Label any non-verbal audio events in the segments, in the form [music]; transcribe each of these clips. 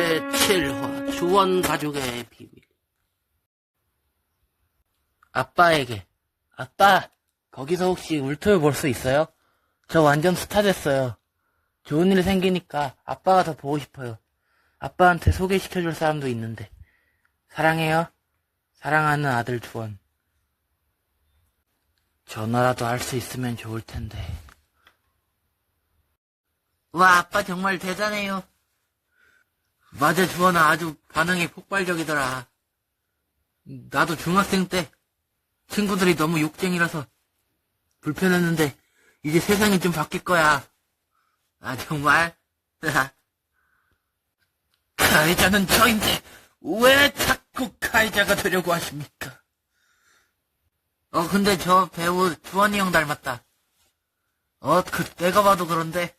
제7화 주원 가족의 비밀. 아빠에게 아빠 거기서 혹시 울토를 볼 수 있어요? 저 완전 스타 됐어요. 좋은 일 생기니까 아빠가 더 보고 싶어요. 아빠한테 소개시켜줄 사람도 있는데. 사랑해요. 사랑하는 아들 주원. 전화라도 할 수 있으면 좋을 텐데. 와 아빠 정말 대단해요 맞아, 주원아. 아주 반응이 폭발적이더라. 나도 중학생 때 친구들이 너무 욕쟁이라서 불편했는데 이제 세상이 좀 바뀔 거야. 아, 정말? [laughs] 가해자는 저인데 왜 자꾸 가해자가 되려고 하십니까? 어, 근데 저 배우 주원이 형 닮았다. 어, 그, 내가 봐도 그런데.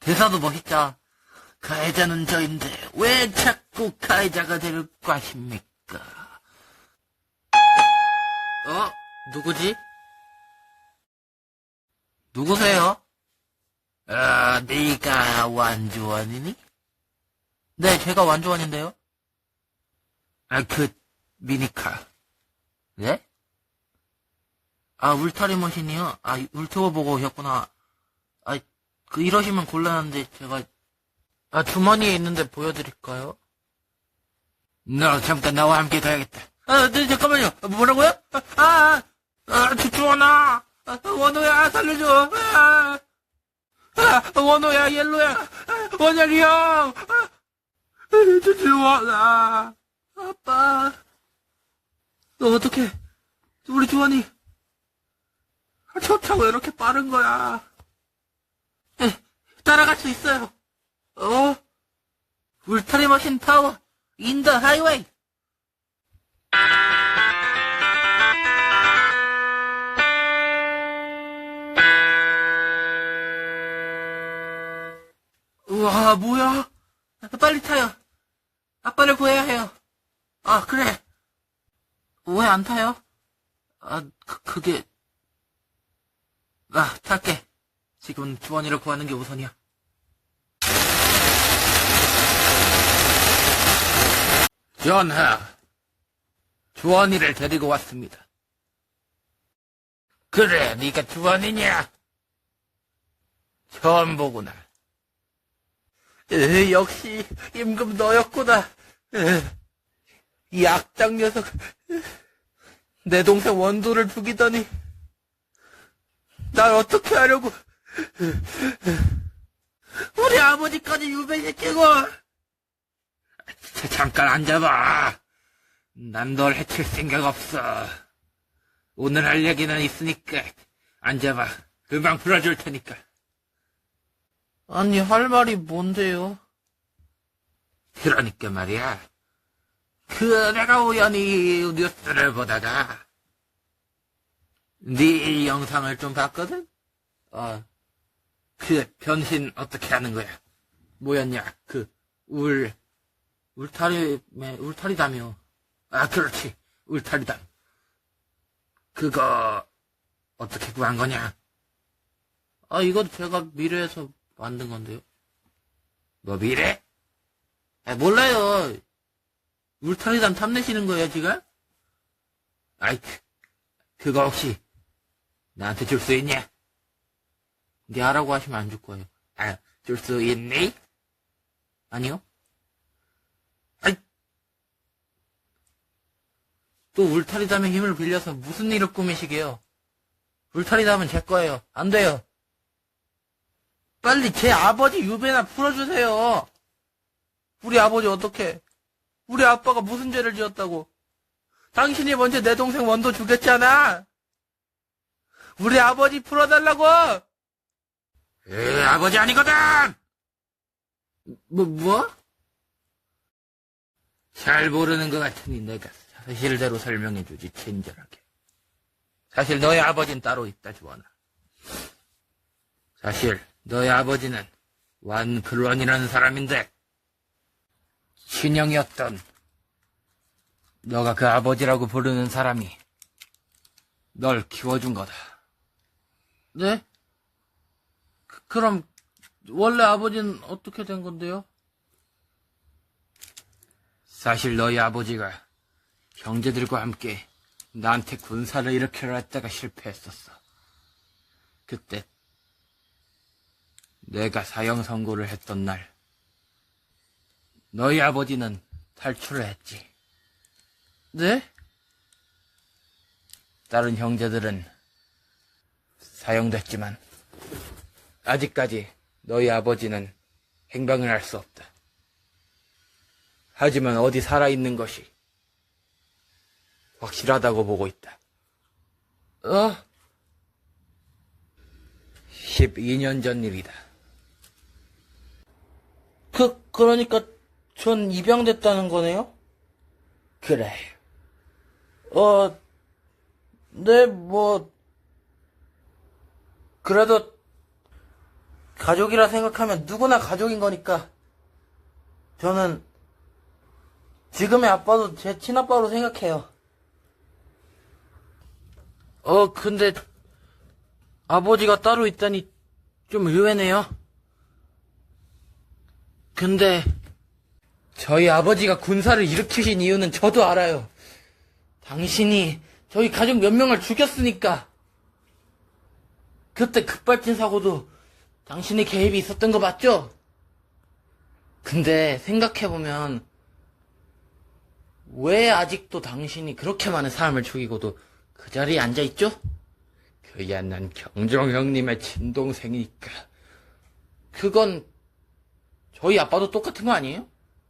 대사도 멋있다. 가해자는 저인데 왜 자꾸 가해자가 되려고 하십니까? 어? 누구지? 누구세요? 아, 네가 완주원이니? 네, 제가 완주원인데요. 아, 그 미니카. 네? 아, 울타리 머신이요? 아, 울트버 보고 오셨구나. 아, 그 이러시면 곤란한데 제가 아, 주머니에 있는데 보여드릴까요? 너 잠깐 나와 함께 가야겠다. 아, 네, 잠깐만요. 뭐라고요? 아, 아, 아, 주원아. 아, 원호야, 살려줘. 아, 아, 원호야, 옐로야. 아, 원열이 형. 아, 주원아. 아빠. 너 어떡해. 우리 주원이. 아, 왜 이렇게 빠른 거야. 에, 따라갈 수 있어요. 어? 울타리 머신 파워 인 더 하이웨이. 우와 뭐야? 빨리 타요. 아빠를 구해야 해요. 아 그래. 왜 안 타요? 아 그, 그게. 아 탈게. 지금 주원이를 구하는 게 우선이야 전하, 주원이를 데리고 왔습니다. 그래, 네가 주원이냐? 처음 보구나. 에, 역시 임금 너였구나. 에, 이 악당 녀석, 내 동생 원도를 죽이더니 날 어떻게 하려고? 우리 아버지까지 유배시키고. 자, 잠깐 앉아봐. 난 널 해칠 생각 없어. 오늘 할 얘기는 있으니까 앉아봐. 금방 풀어줄 테니까. 아니, 할 말이 뭔데요? 그러니까 말이야. 그 내가 우연히 뉴스를 보다가 네 영상을 좀 봤거든? 어, 그 변신 어떻게 하는 거야? 뭐였냐? 그 울, 울타리, 울타리다며. 아, 그렇지. 울타리담. 그거, 어떻게 구한 거냐? 아, 이건 제가 미래에서 만든 건데요. 뭐, 미래? 아, 몰라요. 울타리담 탐내시는 거예요, 지금? 아이, 그, 그거 혹시, 나한테 줄 수 있냐? 네 하라고 하시면 안 줄 거예요. 아, 줄 수 있니? 아니요? 또 울타리담의 힘을 빌려서 무슨 일을 꾸미시게요? 울타리담은 제 거예요. 안 돼요. 빨리 제 아버지 유배나 풀어주세요. 우리 아버지 어떻게? 우리 아빠가 무슨 죄를 지었다고? 당신이 먼저 내 동생 원도 죽였잖아. 우리 아버지 풀어달라고. 에 아버지 아니거든. 뭐 뭐? 잘 모르는 것 같으니 내가 사실대로 설명해주지, 친절하게. 사실 너의 아버지는 따로 있다, 주원아. 사실 너의 아버지는 완글원이라는 사람인데, 신영이었던 너가 그 아버지라고 부르는 사람이 널 키워준 거다. 네? 그, 럼 원래 아버지는 어떻게 된 건데요? 사실 너희 아버지가 형제들과 함께 나한테 군사를 일으키려 했다가 실패했었어. 그때 내가 사형 선고를 했던 날 너희 아버지는 탈출을 했지. 네? 다른 형제들은 사형됐지만 아직까지 너희 아버지는 행방을 알 수 없다. 하지만 어디 살아있는 것이 확실하다고 보고 있다. 어? 12년 전 일이다. 그, 그러니까 전 입양됐다는 거네요? 그래. 어, 네, 뭐, 그래도 가족이라 생각하면 누구나 가족인 거니까 저는 지금의 아빠도 제 친아빠로 생각해요. 어, 근데 아버지가 따로 있다니 좀 의외네요. 근데 저희 아버지가 군사를 일으키신 이유는 저도 알아요. 당신이 저희 가족 몇 명을 죽였으니까. 그때 급발진 사고도 당신의 개입이 있었던 거 맞죠? 근데 생각해보면 왜 아직도 당신이 그렇게 많은 사람을 죽이고도 그 자리에 앉아있죠? 그야 난 경정 형님의 친동생이니까. 그건 저희 아빠도 똑같은 거 아니에요?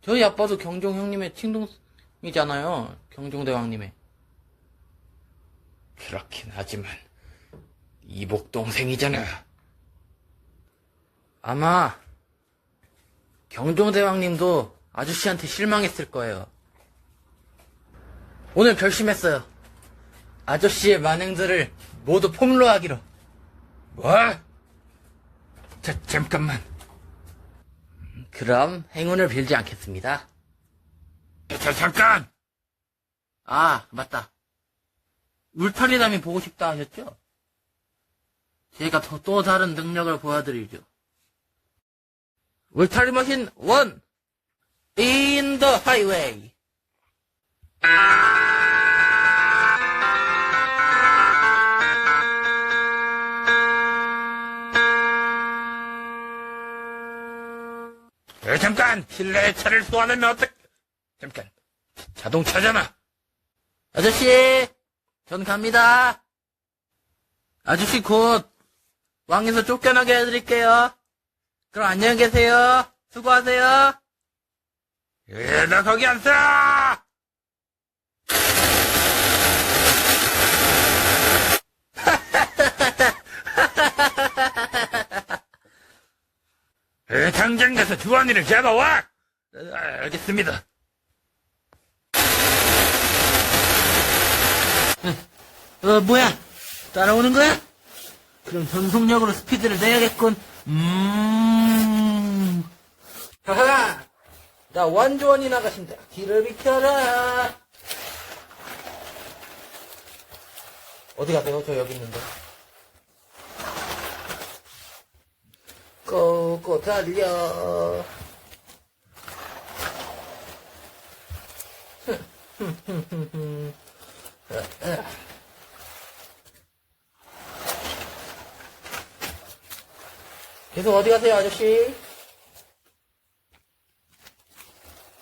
저희 아빠도 경종 형님의 친동생이잖아요. 경종대왕님의. 그렇긴 하지만 이복 동생이잖아. 아마 경종대왕님도 아저씨한테 실망했을 거예요. 오늘 결심했어요. 아저씨의 만행들을 모두 폭로하기로. 뭐? 자, 잠깐만. 그럼 행운을 빌지 않겠습니다. 자, 잠깐! 아, 맞다. 울타리담이 보고 싶다 하셨죠? 제가 더, 또 다른 능력을 보여드리죠. 울타리 머신 원! In the highway! 에, 잠깐! 실내에 차를 쏘아내면 어떡, 잠깐. 자동차잖아. 아저씨! 전 갑니다. 아저씨 곧 왕에서 쫓겨나게 해드릴게요. 그럼 안녕히 계세요. 수고하세요. 예, 나 거기 안 써! 가서 주원이를 잡아와! 아, 알겠습니다. 어, 뭐야? 따라오는 거야? 그럼 전속력으로 스피드를 내야겠군. 음. 하하! 나 완주원이 나가신다. 뒤를 비켜라. 어디 가세요? 저 여기 있는데. 고고 달려. [laughs] 계속 어디 가세요, 아저씨?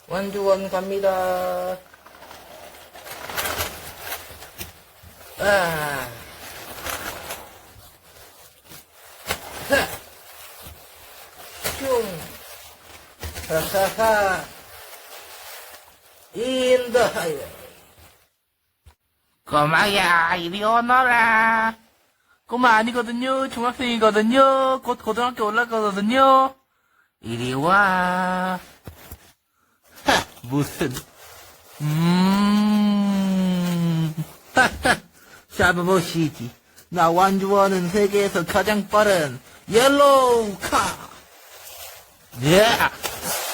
완주원 갑니다. 아. 하. 슝. The highway. 꼬마야, 이리 오너라. 꼬마 아니거든요. 중학생이거든요. 곧 고등학교 올라갈 거거든요. 이리 와. 하, 무슨. 음. 하하. [laughs] 샤브보시지. 나 완주원은 세계에서 가장 빠른 옐로우 카. 예.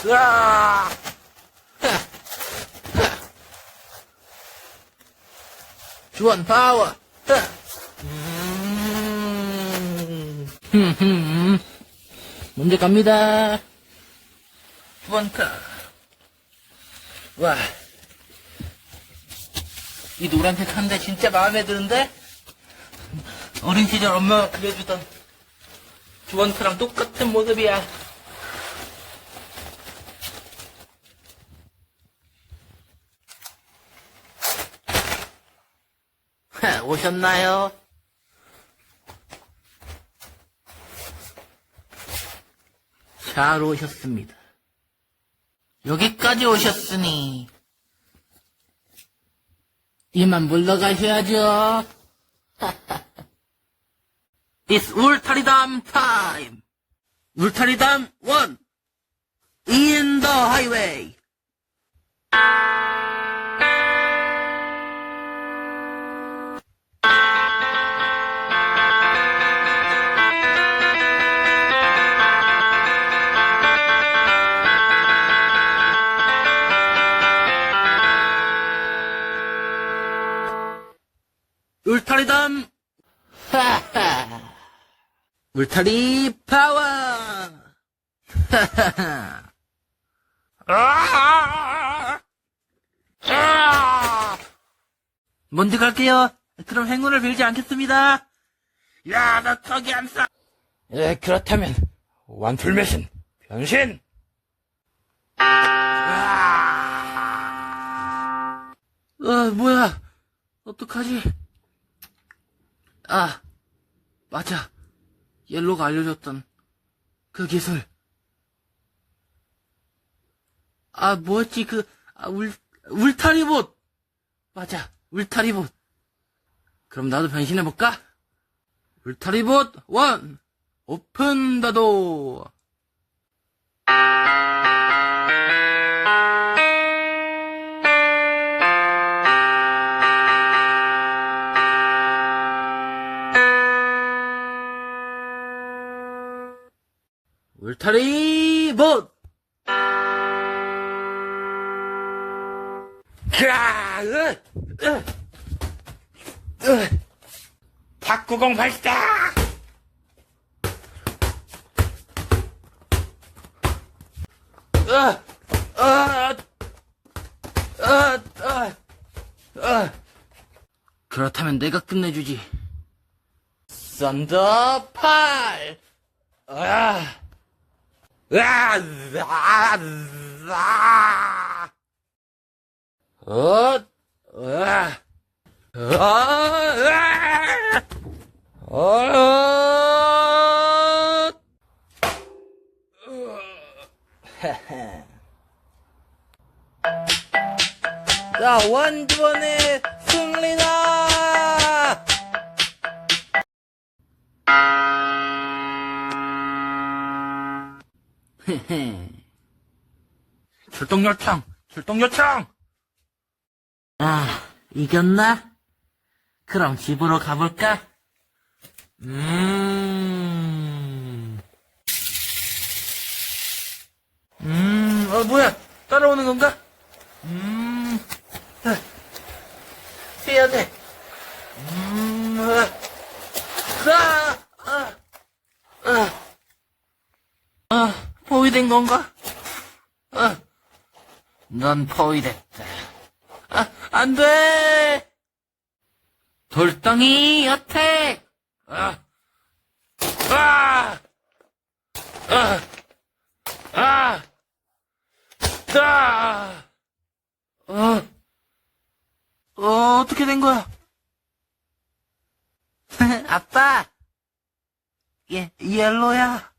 으아. 주원 파워. 하. 음. 흠흠. 문제 갑니다. 두 번째. 와. 이 노란색 한데 진짜 마음에 드는데? 어린 시절 엄마가 그려주던 주원크랑 똑같은 모습이야. 하, 오셨나요? 잘 오셨습니다. 여기까지 오셨으니 이만 물러가셔야죠. [laughs] It's 울타리담 time. 울타리담 1. In the highway. 울타리담 하하. [laughs] 울타리 파워! 하하하. 아! 아! 먼저 갈게요. 그럼 행운을 빌지 않겠습니다. 야, 너 거기 안 싸. 예, 그렇다면 완풀매신 변신. 아, 아 뭐야? 어떡하지? 아, 맞아. 옐로가 알려줬던 그 기술. 아, 뭐였지? 그, 아, 울, 울타리봇! 맞아, 울타리봇. 그럼 나도 변신해볼까? 울타리봇 원! 오픈 더도! 울타리봇! 크아! 으! 으! 으! 발사! 으! 아! 아! 그렇다면 내가 끝내주지. 썬더 팔! 아! 으아! 으아! 으아! 어? 으아! 으아! 으아! 어! 헤헤. 자, 원주 출동 요청! 출동 요청! 아, 이겼나? 그럼 집으로 가볼까? 음. 음, 어, 뭐야? 따라오는 건가? 음, 아, 피해야 돼. 음, 아, 아, 아, 아, 아, 포위된 건가? 아, 넌 포위됐다. 아, 안 돼! 돌덩이 어택! 아! 아! 아! 아! 아! 어, 어, 어떻게 된 거야? [laughs] 아빠! 예, 옐로야.